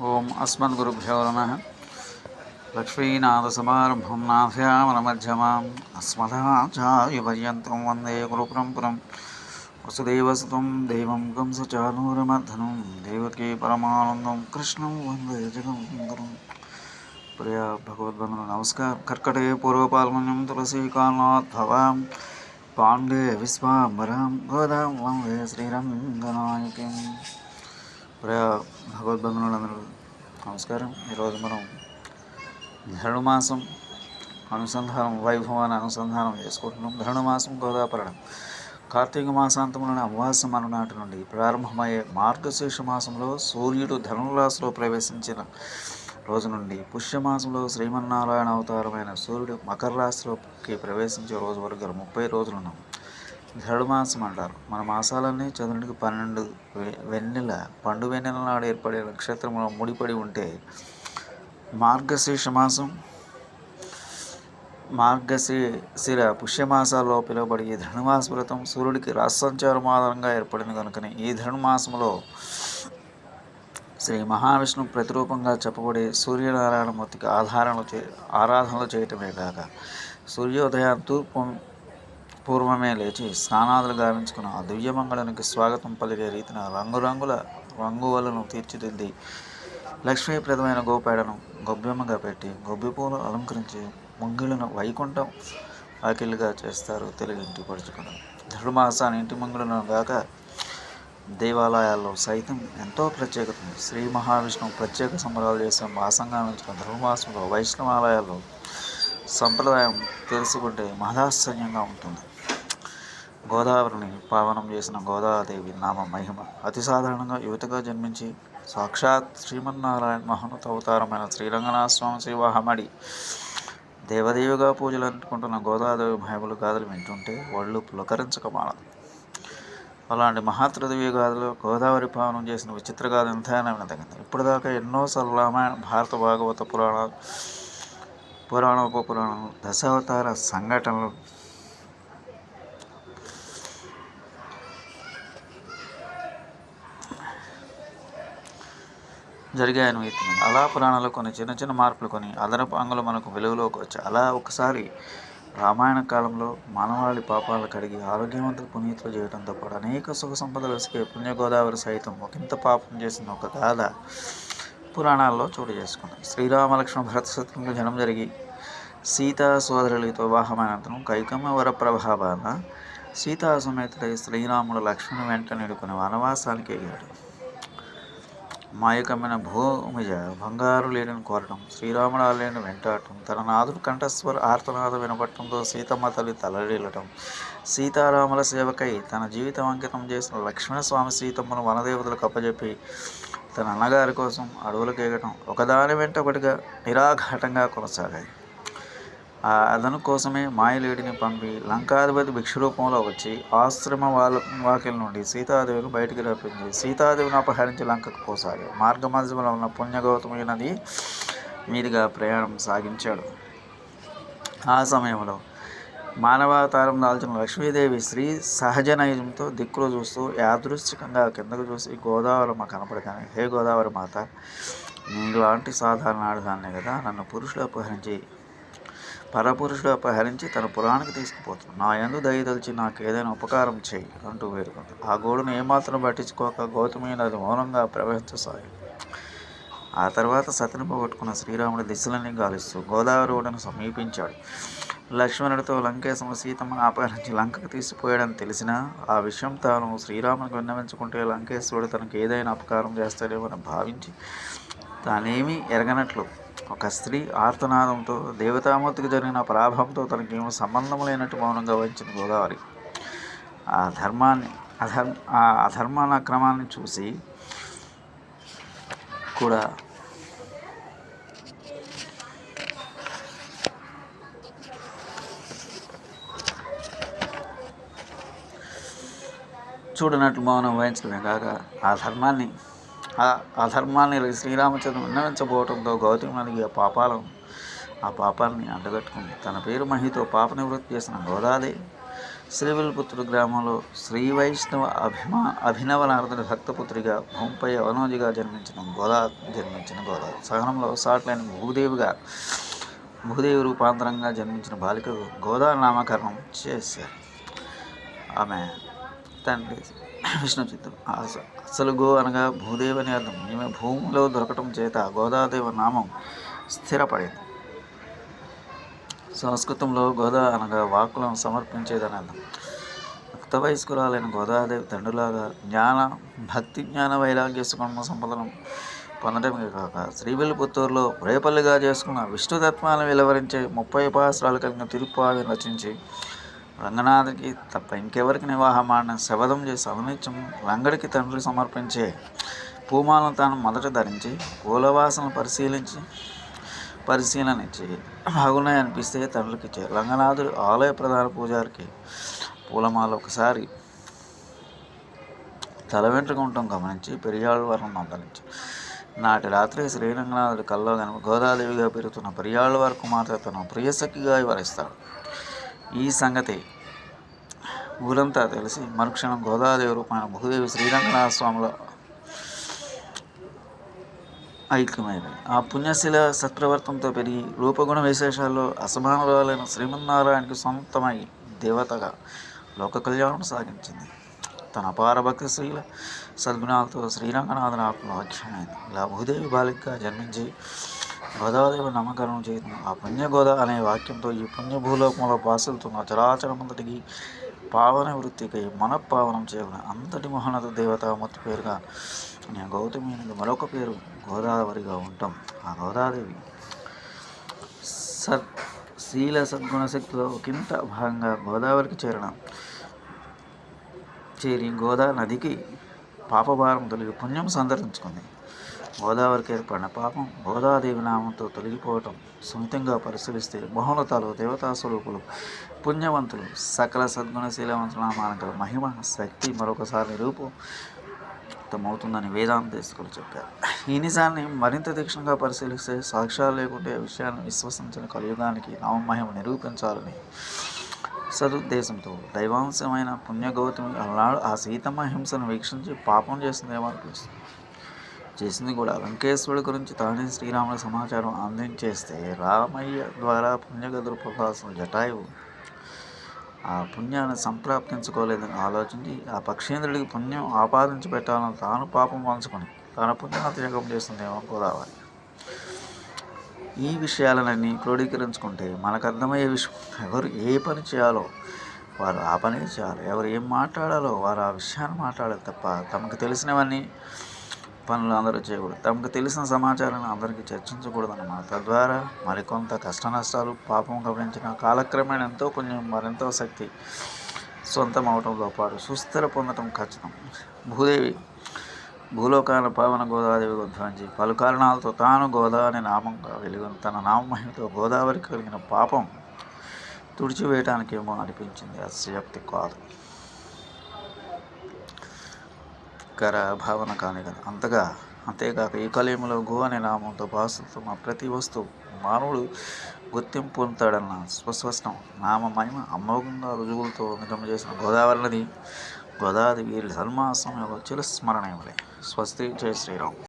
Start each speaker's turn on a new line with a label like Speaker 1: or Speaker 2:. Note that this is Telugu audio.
Speaker 1: ఓం అస్మద్గురుభ్యో నమ. లక్ష్మీనాథసమారంభం నాథయామనమధ్యమాం అస్మదాచార్యపర్యంతం వందే గురుపరంపురం. వసుదేవసుతం దేవం కంసచానూరమర్ధనం దేవకీ పరమానందం. కృష్ణం వందే జగంగురం ప్రియ భగవద్బంధులు నమస్కారం. కర్కటే పూర్వపాల్మన్యం తులసీ కాళనాథవాం పాండే విశ్వాంబరాం గోదాం వందే శ్రీరంగనాయకం. ప్రియ భగవద్బంధువులందరూ నమస్కారం. ఈరోజు మనం ధనుమాసం అనుసంధానం వైభవాన్ని అనుసంధానం చేసుకుంటున్నాం. ధనుమాసం గోదాపరణం కార్తీక మాసాంతంలోని అమావాస్య మరునాటి నుండి ప్రారంభమయ్యే మార్గశీర్ష మాసంలో సూర్యుడు ధనురాశిలో ప్రవేశించిన రోజు నుండి పుష్యమాసంలో శ్రీమన్నారాయణ అవతారమైన సూర్యుడు మకర రాశిలోకి ప్రవేశించే రోజు వరకు గల ముప్పై రోజులున్నాం అంటారు. మన మాసాలన్నీ చంద్రునికి పన్నెండు వె- వెన్నెల పండు వెన్నెల నాడు ఏర్పడే నక్షత్రంలో ముడిపడి ఉంటే మార్గశీర్ష మాసం మార్గశిర పుష్యమాసాల్లో పిలువబడి ఈ ధనుమాస వ్రతం సూర్యుడికి రాసంచారం ఆధారంగా ఏర్పడింది కనుకనే ఈ ధనుమాసంలో శ్రీ మహావిష్ణు ప్రతిరూపంగా చెప్పబడే సూర్యనారాయణమూర్తికి ఆధారణలు చే ఆరాధనలు చేయటమే కాక సూర్యోదయం తూర్పు పూర్వమే లేచి స్నానాదులు గావించుకున్న ఆ దివ్యమంగళానికి స్వాగతం పలికే రీతిన రంగురంగుల రంగువలను తీర్చిదిద్ది లక్ష్మీప్రదమైన గోపేడను గొబ్బెమ్మగా పెట్టి గొబ్బి పూలు అలంకరించి ముంగిళ్ళను వైకుంఠం ఆకిలిగా చేస్తారు తెలుగు ఇంటి పడుచుకుని ధనుమాసాన్ని ఇంటి మంగుళను గాక దేవాలయాల్లో సైతం ఎంతో ప్రత్యేకత ఉంది శ్రీ మహావిష్ణువు ప్రత్యేక సంబరాలు చేసే మాసంగా ఉంచిన ధనుమాసంలో వైష్ణవాలయాల్లో సంప్రదాయం తెలుసుకుంటే మహాశ్చర్యంగా ఉంటుంది. గోదావరిని పావనం చేసిన గోదాదేవి నామ మహిమ. అతి సాధారణంగా యువతగా జన్మించి సాక్షాత్ శ్రీమన్నారాయణ మహోన్నత అవతారమైన శ్రీరంగనాథ స్వామి శ్రీవాహమడి దేవదేవిగా పూజలు అంటుకుంటున్న గోదాదేవి మహిమలు గాథలు వింటుంటే వాళ్ళు పులకరించక మానదు అలాంటి మహాత్రదేవి గాథలు గోదావరి పావనం చేసిన విచిత్ర గాథ ఎంతైనా వినదగింది. ఇప్పటిదాకా ఎన్నోసార్లు రామాయణ భారత భాగవత పురాణాలు పురాణ ఉప పురాణాలు దశావతార సంఘటనలు జరిగాయని ఎత్తింది అలా పురాణాలు కొన్ని చిన్న చిన్న మార్పులు కొన్ని అదనపు అంగులు మనకు వెలుగులోకి వచ్చాయి. అలా ఒకసారి రామాయణ కాలంలో మానవాళి పాపాలు కడిగి ఆరోగ్యవంతులు పునీతులు చేయడంతో పాటు అనేక సుఖ సంపదలు వెసికే పుణ్యగోదావరి సైతం ఒకంత పాపం చేసిన ఒక గాథ పురాణాల్లో చోటు చేసుకుంది. శ్రీరామలక్ష్మణ భరత శత్రుఘ్నుల జనం జరిగి సీతా సోదరులతో వివాహమైనంతరం కైకమ్మ వరప్రభావాన సీతా సమేతుడై శ్రీరాముడు లక్ష్మణ్ వెంట నిడుకుని వనవాసానికి ఎగాడు మాయకమైన భూమిజ బంగారు లేని కోరటం శ్రీరాముడు లేని వెంటాడటం తన నాదుడు కంఠస్వర ఆర్తనాథ వినపడటంతో సీతమ్మ తల్లి తలడీలటం సీతారాముల సేవకై తన జీవితం అంకితం చేసిన లక్ష్మణస్వామి సీతమ్మను వనదేవతలకు అప్పజెప్పి తన అన్నగారి కోసం అడవులకు ఎగటం ఒకదాని వెంట ఒకటిగా నిరాఘాటంగా కొనసాగాయి. ఆ అదను కోసమే మాయలేడిని పంపి లంకాధిపతి భిక్ష రూపంలో వచ్చి ఆశ్రమ వాళ్ళ వాకిల నుండి సీతాదేవిని బయటికి రప్పింది సీతాదేవిని అపహరించి లంకకు పోసాడు. మార్గ మధ్యలో ఉన్న పుణ్యగౌతమి నది మీదుగా ప్రయాణం సాగించాడు. ఆ సమయంలో మానవావతారం దాల్చిన లక్ష్మీదేవి శ్రీ సహజ నైజంతో దిక్కులు చూస్తూ యాదృశ్చికంగా కిందకు చూసి గోదావరమ్మ కనపడగానే హే గోదావరి మాత నీలాంటి సాధారణ ఆడదాన్నే కదా నన్ను పురుషులు అపహరించి పరపురుషుడు అపహరించి తన పురాణానికి తీసుకుపోతున్నాడు నా ఎందు దయదలిచి నాకు ఏదైనా ఉపకారం చేయి అంటూ వేడుకుంది ఆ గోడును ఏమాత్రం పట్టించుకోక గౌతమి నది మౌనంగా ప్రవహించసాగి ఆ తర్వాత సతిని పోగొట్టుకున్న శ్రీరాముడి దిశలన్నీ గాలిస్తూ గోదావరి ఓడను సమీపించాడు. లక్ష్మణుడితో లంకేశము సీతమ్మను అపహరించి లంకకు తీసుకుపోయాడని తెలిసినా ఆ విషయం తాను శ్రీరామునికి విన్నవించుకుంటే లంకేశ్వరుడు తనకు ఏదైనా అపకారం చేస్తాడేమని భావించి తానేమీ ఎరగనట్లు ఒక స్త్రీ ఆర్తనాదంతో దేవతామూర్తికి జరిగిన పరాభంతో తనకేమో సంబంధం లేనట్టు మౌనంగా వహించిన గోదావరి. ఆ ధర్మాన్ని అధర్మ ఆ అధర్మాన క్రమాన్ని చూసి కూడా చూడనట్లు మౌనం వహించడమే కాక ఆ ధర్మాన్ని అధర్మాన్ని శ్రీరామచంద్రుడు విన్నవించబోవడంతో గౌతమి నదికి ఆ పాపాలను ఆ పాపాలని అంటగట్టుకుంది. తన పేరు మహితో పాప నివృత్తి చేసిన గోదాదేవి. శ్రీవిల్పుత్రుడు గ్రామంలో శ్రీ వైష్ణవ అభిమా అభినవ నారదుడి భక్తపుత్రిగా భూమిపై అవనోజిగా జన్మించిన గోదా జన్మించిన గోదా సహనంలో సాట్లైన భూదేవిగా భూదేవి రూపాంతరంగా జన్మించిన బాలికకు గోదా నామకరణం చేశారు. ఆమె తండ్రి విష్ణు చిత్రం అసలు గో అనగా భూదేవి అని అర్థం. ఈమె భూమిలో దొరకటం చేత గోదాదేవి నామం స్థిరపడింది. సంస్కృతంలో గోదా అనగా వాక్కులను సమర్పించేదని అర్థం. భక్త వయస్కురాలైన గోదాదేవి తండ్రులాగా జ్ఞాన భక్తి జ్ఞాన వైరాగ్య సుగమ సంపదనం పొందడమే కాక శ్రీవిల్లిపుత్తూరులో రేపల్లిగా చేసుకున్న విష్ణుతత్వాన్ని వెలువరించే ముప్పై ఉపాసరాలు కలిగిన తిరుప్పావిని రచించి రంగనాథుడికి తప్ప ఇంకెవరికి నివాహమాడిన శబదం చేసి అవనిత్యం రంగడికి తండ్రి సమర్పించే పూమాలను తాను మొదట ధరించి పూలవాసనలు పరిశీలించి పరిశీలన ఇచ్చి బాగున్నాయి అనిపిస్తే తండ్రికి ఇచ్చే రంగనాథుడు ఆలయ ప్రధాన పూజారికి పూలమాల ఒకసారి తల వెంట్రుక ఉండటం గమనించి పెరియాళ్ళ వారిని మందలించి నాటి రాత్రి శ్రీరంగనాథుడి కల్లో కనుక గోదాదేవిగా పెరుగుతున్న పెరియాళ్ళ వారి కుమార్తె తన ప్రియసఖిగా వివరిస్తాడు. ఈ సంగతి ఊరంతా తెలిసి మరుక్షణం గోదాదేవి రూపాయన భూదేవి శ్రీరంగనాథ స్వామిలో ఐక్యమైనవి ఆ పుణ్యశీల సత్ప్రవర్తంతో పెరిగి రూపగుణ విశేషాల్లో అసమానురాలైన శ్రీమన్నారాయణకి సొంతమై దేవతగా లోక కళ్యాణం సాగించింది. తన అపార భక్తి స్త్రీల సద్గుణాలతో శ్రీరంగనాథుని ఆత్మ వాక్యమైంది ఇలా భూదేవి బాలికగా జన్మించి గోదావరి నామకరణం చేయడం ఆ పుణ్యగోద అనే వాక్యంతో ఈ పుణ్య భూలోకంలో పాసులుతున్న చరాచరమంతటికి పావన వృత్తికై మనఃపావనం చేయడం అంతటి మహోన్నత దేవతామూర్తి పేరుగా నేను గౌతమి మరొక పేరు గోదావరిగా ఉంటాం ఆ గోదాదేవి సత్ శీల సద్గుణ శక్తిలో ఒకంత భాగంగా గోదావరికి చేరిన చేరి గోదా నదికి పాపభారం తొలగి పుణ్యం సంతరించుకుంది. గోదావరికి ఏర్పడిన పాపం గోదాదేవి నామంతో తొలగిపోవటం సొంతంగా పరిశీలిస్తే మహోన్నతాలు దేవతా స్వరూపులు పుణ్యవంతులు సకల సద్గుణశీలవంతుల నామానికి గల మహిమ శక్తి మరొకసారి రూపంతమవుతుందని వేదాంత దేశకులు చెప్పారు. ఈ నిజాన్ని మరింత తీక్షణంగా పరిశీలిస్తే సాక్ష్యాలు లేకుంటే విషయాలను విషయాన్ని విశ్వసించిన కలియుగానికి నామమహిమ నిరూపించాలని సదుద్దేశంతో దైవాంశమైన పుణ్యగౌతమి అలనాడు ఆ సీతమ్మ హింసను వీక్షించి పాపం చేసిందేమో అనిపిస్తుంది చేసింది కూడా. లంకేశ్వరుడు గురించి తానే శ్రీరాముడు సమాచారం అందించేస్తే రామయ్య ద్వారా పుణ్యగదులు పొందాల్సిన జటాయువు ఆ పుణ్యాన్ని సంప్రాప్తించుకోలేదని ఆలోచించి ఆ పక్షేంద్రుడికి పుణ్యం ఆపాదించి పెట్టాలని తాను పాపం పంచుకొని తన పుణ్యాన్ని త్యాగం చేస్తుందేమో గోదావరి. ఈ విషయాలన్నీ క్రోడీకరించుకుంటే మనకు అర్థమయ్యే విషయం. ఎవరు ఏ పని చేయాలో వారు ఆ పని చేయాలి. ఎవరు ఏం మాట్లాడాలో వారు ఆ విషయాన్ని మాట్లాడాలి తప్ప తమకు తెలిసినవన్నీ పనులు అందరూ చేయకూడదు. తమకు తెలిసిన సమాచారాన్ని అందరికీ చర్చించకూడదన్నమాట. తద్వారా మరికొంత కష్ట నష్టాలు పాపం గమనించిన కాలక్రమేణ ఎంతో కొంచెం మరెంతో శక్తి సొంతం అవటంతో పాటు సుస్థిర పొందటం ఖచ్చితం భూదేవి భూలోకాల పావన గోదాదేవి ఉద్భవించి పలు కారణాలతో తాను గోదా అనే నామంగా వెలుగు తన నామహిమతో గోదావరికి కలిగిన పాపం తుడిచివేయటానికేమో అనిపించింది. అతిశయోక్తి కాదు. కర భావన కానీ కదా. అంతగా అంతేకాక ఈ కలియుగంలో గో అనే నామంతో భాషిస్తున్న ప్రతి వస్తువు మానవుడు గుర్తింపు పొందుతాడన్న స్వస్పష్టం నామ మహిమ అమోఘంగా రుజువులతో నిజం చేసిన గోదావరి నది గోదావరి వీరి సన్మాసం యొక్క చిరస్మరణీయులే స్వస్తి. జయ శ్రీరామ్.